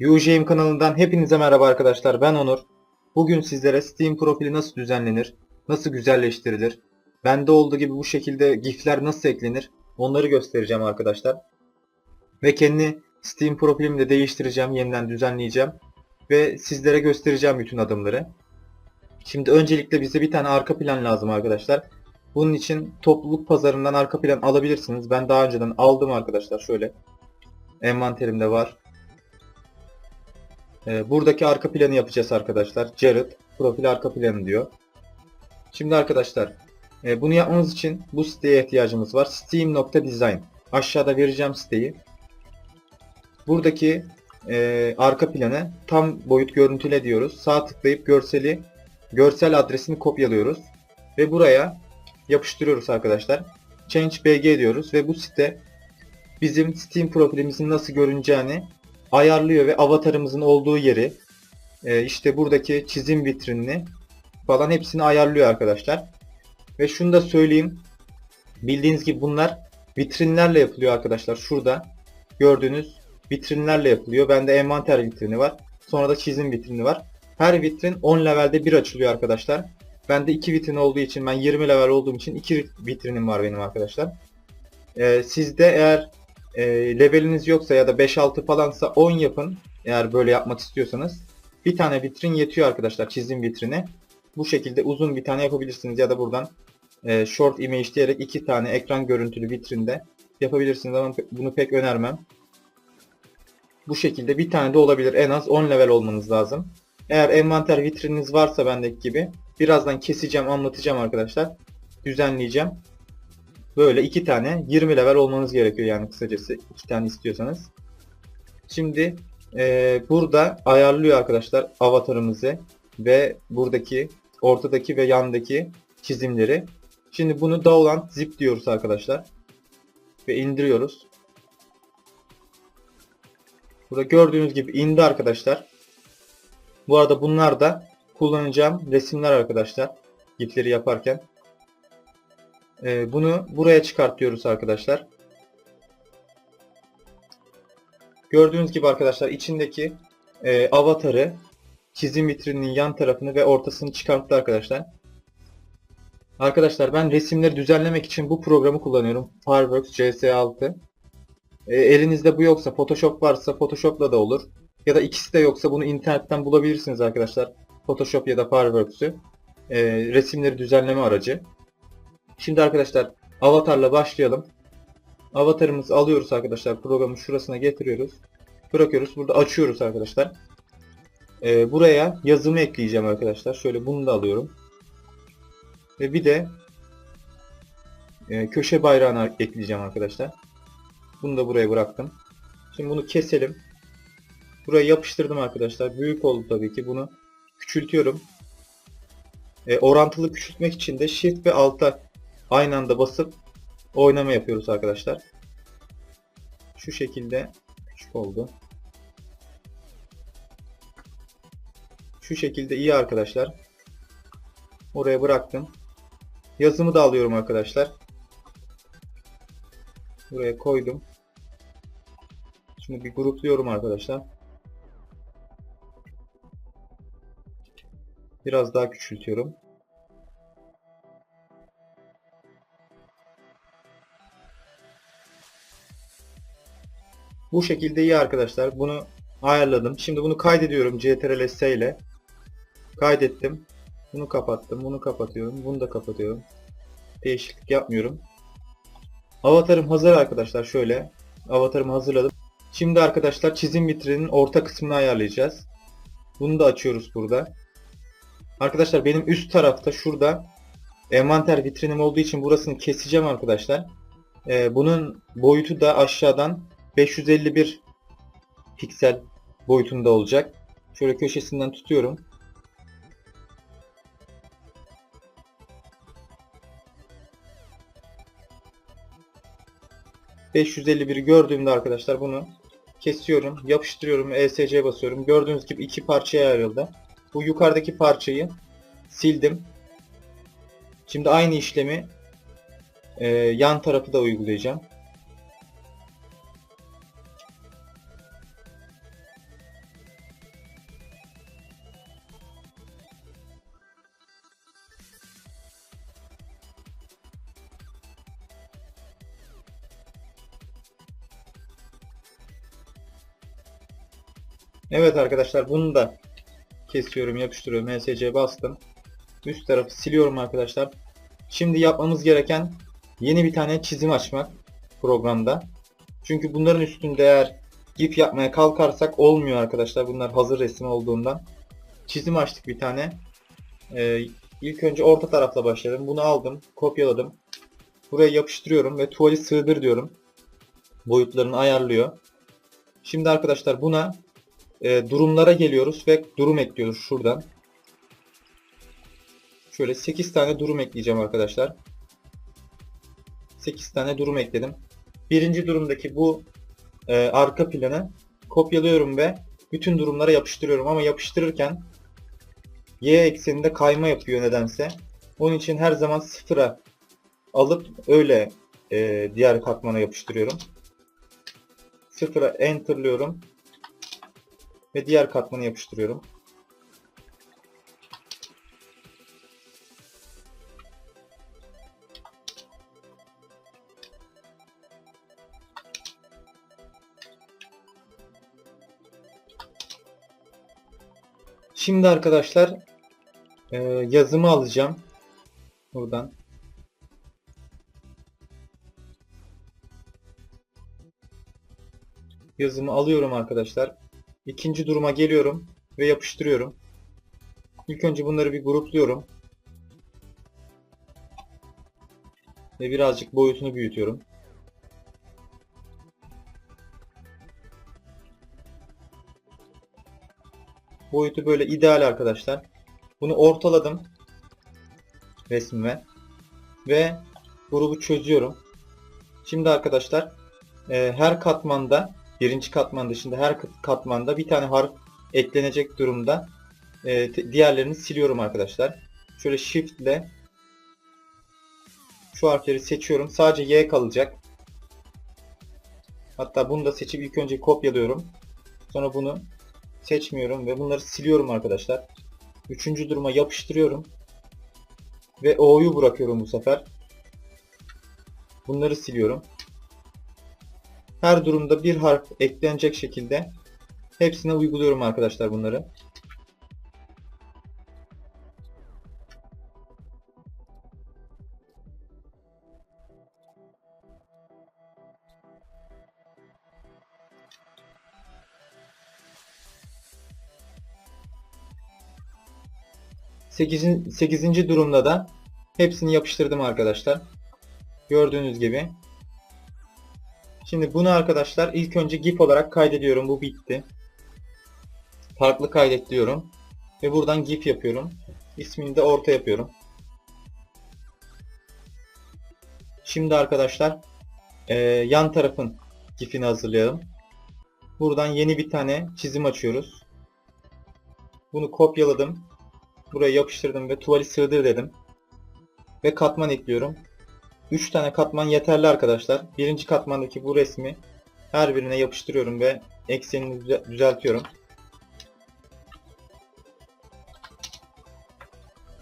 UJM kanalından hepinize merhaba arkadaşlar. Ben Onur. Bugün sizlere Steam profili nasıl düzenlenir, nasıl güzelleştirilir, bende olduğu gibi bu şekilde GIF'ler nasıl eklenir onları göstereceğim arkadaşlar. Ve kendi Steam profilimi de değiştireceğim, yeniden düzenleyeceğim ve sizlere göstereceğim bütün adımları. Şimdi öncelikle bize bir tane arka plan lazım arkadaşlar. Bunun için topluluk pazarından arka plan alabilirsiniz. Ben daha önceden aldım arkadaşlar. Şöyle envanterimde var. Ee, buradaki arka planı yapacağız arkadaşlar. Jared profil arka planı diyor. Şimdi arkadaşlar e, bunu yapmamız için bu siteye ihtiyacımız var. Steam.design Aşağıda vereceğim siteyi. Buradaki e, arka planı tam boyut görüntüle diyoruz. Sağ tıklayıp görseli görsel adresini kopyalıyoruz ve buraya yapıştırıyoruz arkadaşlar. Change BG diyoruz ve bu site bizim Steam profilimizin nasıl görüneceğini ayarlıyor ve avatarımızın olduğu yeri e, işte buradaki çizim vitrinini falan hepsini ayarlıyor arkadaşlar. Ve şunu da söyleyeyim. Bildiğiniz gibi bunlar vitrinlerle yapılıyor arkadaşlar. Şurada gördüğünüz vitrinlerle yapılıyor. Bende envanter vitrini var. Sonra da çizim vitrini var. Her vitrin 10 levelde bir açılıyor arkadaşlar. Bende 2 vitrin olduğu için ben 20 level olduğum için 2 vitrinim var benim arkadaşlar. Ee, sizde eğer e, leveliniz yoksa ya da 5-6 falansa 10 yapın. Eğer böyle yapmak istiyorsanız. Bir tane vitrin yetiyor arkadaşlar çizim vitrini. Bu şekilde uzun bir tane yapabilirsiniz ya da buradan e, short image diyerek iki tane ekran görüntülü vitrinde yapabilirsiniz ama bunu pek önermem. Bu şekilde bir tane de olabilir. En az 10 level olmanız lazım. Eğer envanter vitrininiz varsa bendeki gibi birazdan keseceğim anlatacağım arkadaşlar. Düzenleyeceğim. Böyle iki tane 20 level olmanız gerekiyor yani kısacası iki tane istiyorsanız. Şimdi e, burada ayarlıyor arkadaşlar avatarımızı ve buradaki ortadaki ve yandaki çizimleri. Şimdi bunu download zip diyoruz arkadaşlar. Ve indiriyoruz. Burada gördüğünüz gibi indi arkadaşlar. Bu arada bunlar da kullanacağım resimler arkadaşlar. Gifleri yaparken. Ee, bunu buraya çıkartıyoruz arkadaşlar. Gördüğünüz gibi arkadaşlar içindeki e, avatarı çizim vitrininin yan tarafını ve ortasını çıkarttı arkadaşlar. Arkadaşlar ben resimleri düzenlemek için bu programı kullanıyorum. Fireworks CS6. E, elinizde bu yoksa Photoshop varsa Photoshop'la da olur. Ya da ikisi de yoksa bunu internetten bulabilirsiniz arkadaşlar. Photoshop ya da Fireworks'ü. E, resimleri düzenleme aracı. Şimdi arkadaşlar avatarla başlayalım. Avatarımızı alıyoruz arkadaşlar. Programın şurasına getiriyoruz. Bırakıyoruz. Burada açıyoruz arkadaşlar. Ee, buraya yazımı ekleyeceğim arkadaşlar. Şöyle bunu da alıyorum. Ve bir de e, köşe bayrağını ekleyeceğim arkadaşlar. Bunu da buraya bıraktım. Şimdi bunu keselim. Buraya yapıştırdım arkadaşlar. Büyük oldu tabii ki. Bunu küçültüyorum. E, orantılı küçültmek için de Shift ve Alt'a aynı anda basıp oynama yapıyoruz arkadaşlar. Şu şekilde küçük oldu. Şu şekilde iyi arkadaşlar. Oraya bıraktım. Yazımı da alıyorum arkadaşlar. Buraya koydum. Şimdi bir grupluyorum arkadaşlar. Biraz daha küçültüyorum. Bu şekilde iyi arkadaşlar. Bunu ayarladım. Şimdi bunu kaydediyorum CTRL S ile. Kaydettim. Bunu kapattım. Bunu kapatıyorum. Bunu da kapatıyorum. Değişiklik yapmıyorum. Avatarım hazır arkadaşlar. Şöyle. Avatarımı hazırladım. Şimdi arkadaşlar çizim vitrininin orta kısmını ayarlayacağız. Bunu da açıyoruz burada. Arkadaşlar benim üst tarafta şurada envanter vitrinim olduğu için burasını keseceğim arkadaşlar. Ee, bunun boyutu da aşağıdan 551 piksel boyutunda olacak. Şöyle köşesinden tutuyorum. ...551'i gördüğümde arkadaşlar bunu kesiyorum, yapıştırıyorum, ESC basıyorum. Gördüğünüz gibi iki parçaya ayrıldı. Bu yukarıdaki parçayı sildim. Şimdi aynı işlemi e, yan tarafı da uygulayacağım. Evet arkadaşlar bunu da kesiyorum, yapıştırıyorum. MSC bastım. Üst tarafı siliyorum arkadaşlar. Şimdi yapmamız gereken yeni bir tane çizim açmak programda. Çünkü bunların üstünde eğer GIF yapmaya kalkarsak olmuyor arkadaşlar. Bunlar hazır resim olduğundan. Çizim açtık bir tane. Ee, ilk önce orta tarafla başladım. Bunu aldım, kopyaladım. Buraya yapıştırıyorum ve tuvali sığdır diyorum. Boyutlarını ayarlıyor. Şimdi arkadaşlar buna e, durumlara geliyoruz ve durum ekliyoruz şuradan. Şöyle 8 tane durum ekleyeceğim arkadaşlar. 8 tane durum ekledim. Birinci durumdaki bu e, arka planı kopyalıyorum ve bütün durumlara yapıştırıyorum ama yapıştırırken y ekseninde kayma yapıyor nedense. Onun için her zaman sıfıra alıp öyle e, diğer katmana yapıştırıyorum. Sıfıra enterlıyorum ve diğer katmanı yapıştırıyorum. Şimdi arkadaşlar e, yazımı alacağım. Buradan. Yazımı alıyorum arkadaşlar. İkinci duruma geliyorum ve yapıştırıyorum. İlk önce bunları bir grupluyorum. Ve birazcık boyutunu büyütüyorum. Boyutu böyle ideal arkadaşlar. Bunu ortaladım resmime ve grubu çözüyorum. Şimdi arkadaşlar e, her katmanda birinci katman dışında her kat- katmanda bir tane harf eklenecek durumda e, diğerlerini siliyorum arkadaşlar. Şöyle shift ile şu harfleri seçiyorum. Sadece Y kalacak. Hatta bunu da seçip ilk önce kopyalıyorum. Sonra bunu seçmiyorum ve bunları siliyorum arkadaşlar. Üçüncü duruma yapıştırıyorum. Ve O'yu bırakıyorum bu sefer. Bunları siliyorum. Her durumda bir harf eklenecek şekilde hepsine uyguluyorum arkadaşlar bunları. Sekizin, sekizinci durumda da hepsini yapıştırdım arkadaşlar. Gördüğünüz gibi. Şimdi bunu arkadaşlar ilk önce GIF olarak kaydediyorum. Bu bitti. Farklı kaydet diyorum. Ve buradan GIF yapıyorum. İsmini de orta yapıyorum. Şimdi arkadaşlar eee, yan tarafın GIF'ini hazırlayalım. Buradan yeni bir tane çizim açıyoruz. Bunu kopyaladım. Buraya yapıştırdım ve tuvali sığdır dedim. Ve katman ekliyorum. 3 tane katman yeterli arkadaşlar. Birinci katmandaki bu resmi her birine yapıştırıyorum ve eksenini düze- düzeltiyorum.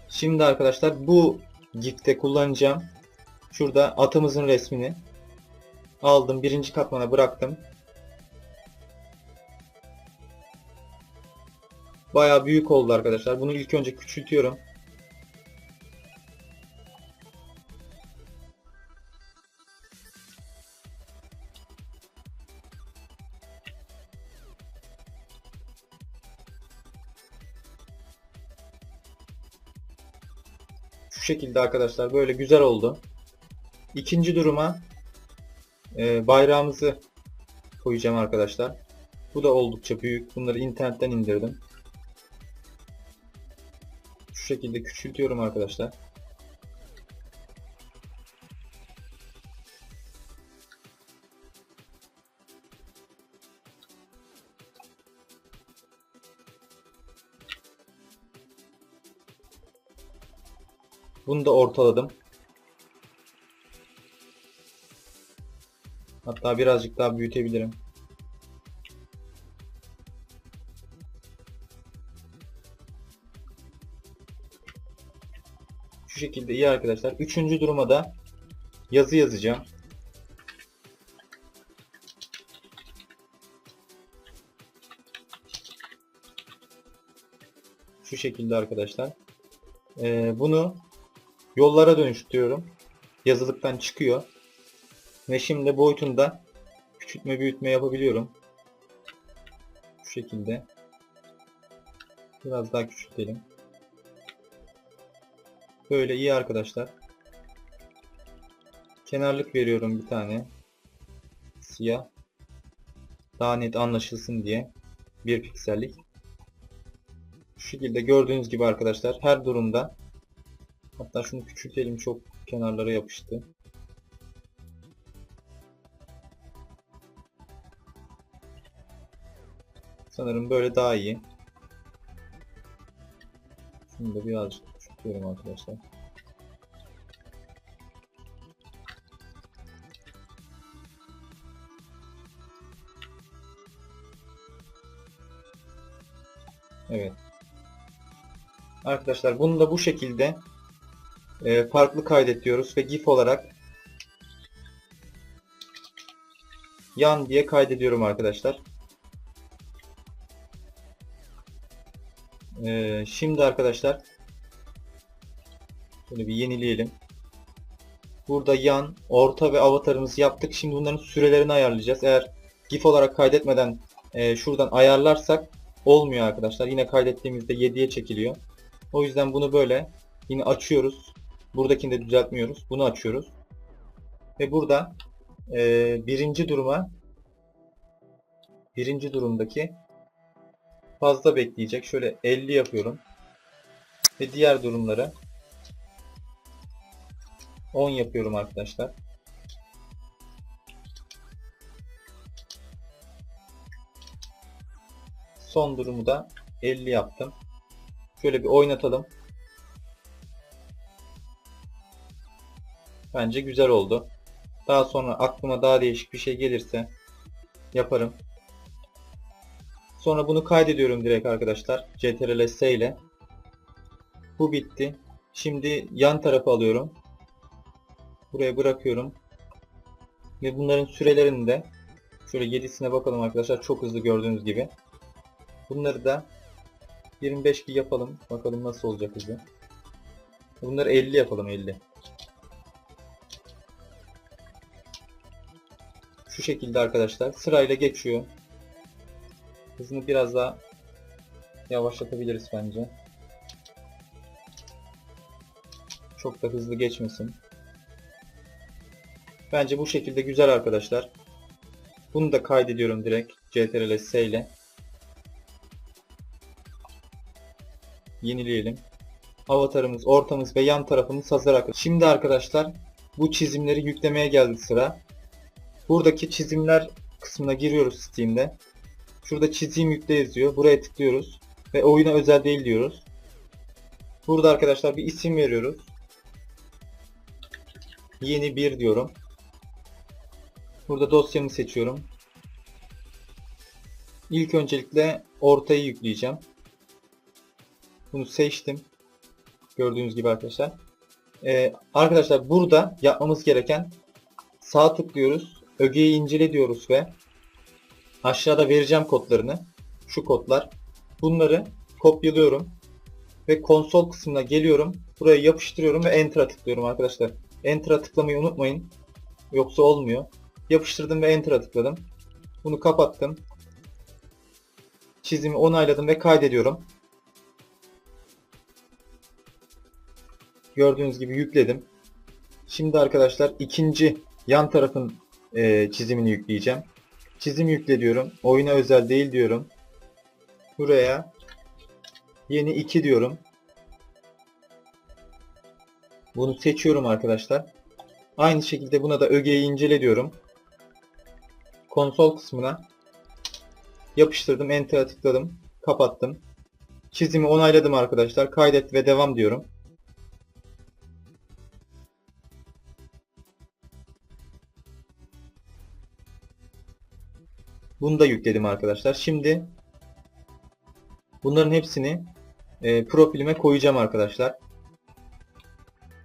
Şimdi arkadaşlar bu GIF'te kullanacağım. Şurada atımızın resmini aldım. Birinci katmana bıraktım. Bayağı büyük oldu arkadaşlar. Bunu ilk önce küçültüyorum. Şekilde arkadaşlar böyle güzel oldu. İkinci duruma e, bayrağımızı koyacağım arkadaşlar. Bu da oldukça büyük. Bunları internetten indirdim. Şu şekilde küçültüyorum arkadaşlar. Bunu da ortaladım. Hatta birazcık daha büyütebilirim. Şu şekilde iyi arkadaşlar. Üçüncü duruma da yazı yazacağım. Şu şekilde arkadaşlar. Ee, bunu yollara dönüştürüyorum. Yazılıktan çıkıyor. Ve şimdi boyutunda küçültme büyütme yapabiliyorum. Şu şekilde. Biraz daha küçültelim. Böyle iyi arkadaşlar. Kenarlık veriyorum bir tane. Siyah. Daha net anlaşılsın diye. Bir piksellik. Şu şekilde gördüğünüz gibi arkadaşlar her durumda hatta şunu küçültelim çok kenarlara yapıştı. Sanırım böyle daha iyi. Şunu da birazcık küçültüyorum arkadaşlar. Evet. Arkadaşlar bunu da bu şekilde e, farklı kaydet diyoruz ve GIF olarak yan diye kaydediyorum arkadaşlar. E, şimdi arkadaşlar şöyle bir yenileyelim. Burada yan, orta ve avatarımızı yaptık. Şimdi bunların sürelerini ayarlayacağız. Eğer GIF olarak kaydetmeden e, şuradan ayarlarsak olmuyor arkadaşlar. Yine kaydettiğimizde 7'ye çekiliyor. O yüzden bunu böyle yine açıyoruz. Buradakini de düzeltmiyoruz. Bunu açıyoruz. Ve burada e, birinci duruma birinci durumdaki fazla bekleyecek. Şöyle 50 yapıyorum. Ve diğer durumları 10 yapıyorum arkadaşlar. Son durumu da 50 yaptım. Şöyle bir oynatalım. Bence güzel oldu. Daha sonra aklıma daha değişik bir şey gelirse yaparım. Sonra bunu kaydediyorum direkt arkadaşlar. CTRL S ile. Bu bitti. Şimdi yan tarafa alıyorum. Buraya bırakıyorum. Ve bunların sürelerini de şöyle 7'sine bakalım arkadaşlar. Çok hızlı gördüğünüz gibi. Bunları da 25 bir yapalım. Bakalım nasıl olacak hızı. Bunları 50 yapalım 50. Şu şekilde arkadaşlar. Sırayla geçiyor. Hızını biraz daha yavaşlatabiliriz bence. Çok da hızlı geçmesin. Bence bu şekilde güzel arkadaşlar. Bunu da kaydediyorum direkt CTRL S ile. Yenileyelim. Avatarımız, ortamız ve yan tarafımız hazır arkadaşlar. Şimdi arkadaşlar bu çizimleri yüklemeye geldi sıra. Buradaki çizimler kısmına giriyoruz Steam'de. Şurada çizim yükle yazıyor. Buraya tıklıyoruz. Ve oyuna özel değil diyoruz. Burada arkadaşlar bir isim veriyoruz. Yeni bir diyorum. Burada dosyamı seçiyorum. İlk öncelikle ortayı yükleyeceğim. Bunu seçtim. Gördüğünüz gibi arkadaşlar. Ee, arkadaşlar burada yapmamız gereken sağ tıklıyoruz. Ögeyi incele diyoruz ve aşağıda vereceğim kodlarını. Şu kodlar. Bunları kopyalıyorum. Ve konsol kısmına geliyorum. Buraya yapıştırıyorum ve Enter'a tıklıyorum arkadaşlar. Enter'a tıklamayı unutmayın. Yoksa olmuyor. Yapıştırdım ve Enter'a tıkladım. Bunu kapattım. Çizimi onayladım ve kaydediyorum. Gördüğünüz gibi yükledim. Şimdi arkadaşlar ikinci yan tarafın e, çizimini yükleyeceğim. Çizim yükle diyorum. Oyuna özel değil diyorum. Buraya yeni 2 diyorum. Bunu seçiyorum arkadaşlar. Aynı şekilde buna da ögeyi incele diyorum. Konsol kısmına yapıştırdım. Enter'a tıkladım. Kapattım. Çizimi onayladım arkadaşlar. Kaydet ve devam diyorum. Bunu da yükledim arkadaşlar. Şimdi bunların hepsini e, profilime koyacağım arkadaşlar.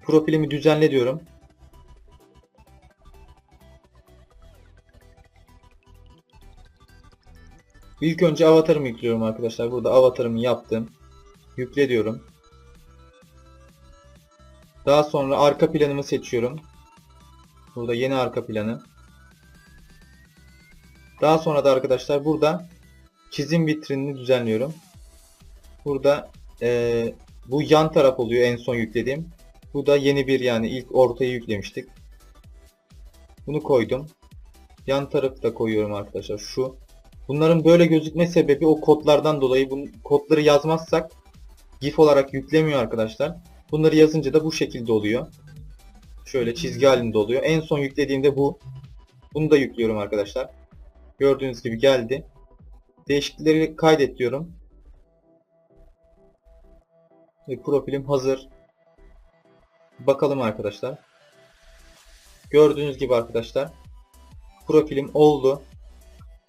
Profilimi düzenle diyorum. İlk önce avatarımı yüklüyorum arkadaşlar. Burada avatarımı yaptım. Yükle diyorum. Daha sonra arka planımı seçiyorum. Burada yeni arka planı. Daha sonra da arkadaşlar burada çizim vitrinini düzenliyorum. Burada eee, bu yan taraf oluyor en son yüklediğim. Bu da yeni bir yani ilk ortayı yüklemiştik. Bunu koydum. Yan tarafı da koyuyorum arkadaşlar şu. Bunların böyle gözükme sebebi o kodlardan dolayı bu kodları yazmazsak GIF olarak yüklemiyor arkadaşlar. Bunları yazınca da bu şekilde oluyor. Şöyle çizgi halinde oluyor. En son yüklediğimde bu. Bunu da yüklüyorum arkadaşlar. Gördüğünüz gibi geldi. Değişiklikleri kaydet diyorum. Ve profilim hazır. Bakalım arkadaşlar. Gördüğünüz gibi arkadaşlar. Profilim oldu.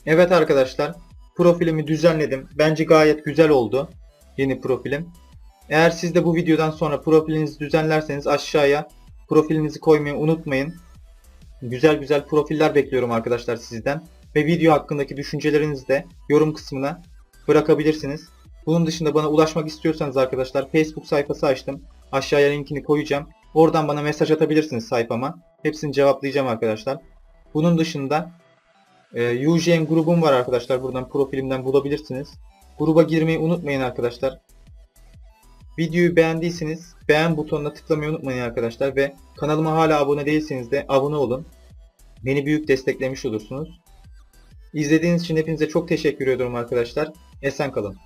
Evet arkadaşlar. Profilimi düzenledim. Bence gayet güzel oldu. Yeni profilim. Eğer siz de bu videodan sonra profilinizi düzenlerseniz aşağıya profilinizi koymayı unutmayın. Güzel güzel profiller bekliyorum arkadaşlar sizden. Ve video hakkındaki düşüncelerinizi de yorum kısmına bırakabilirsiniz. Bunun dışında bana ulaşmak istiyorsanız arkadaşlar Facebook sayfası açtım. Aşağıya linkini koyacağım. Oradan bana mesaj atabilirsiniz sayfama. Hepsini cevaplayacağım arkadaşlar. Bunun dışında e, UJM grubum var arkadaşlar. Buradan profilimden bulabilirsiniz. Gruba girmeyi unutmayın arkadaşlar. Videoyu beğendiyseniz beğen butonuna tıklamayı unutmayın arkadaşlar ve kanalıma hala abone değilseniz de abone olun. Beni büyük desteklemiş olursunuz. İzlediğiniz için hepinize çok teşekkür ediyorum arkadaşlar. Esen kalın.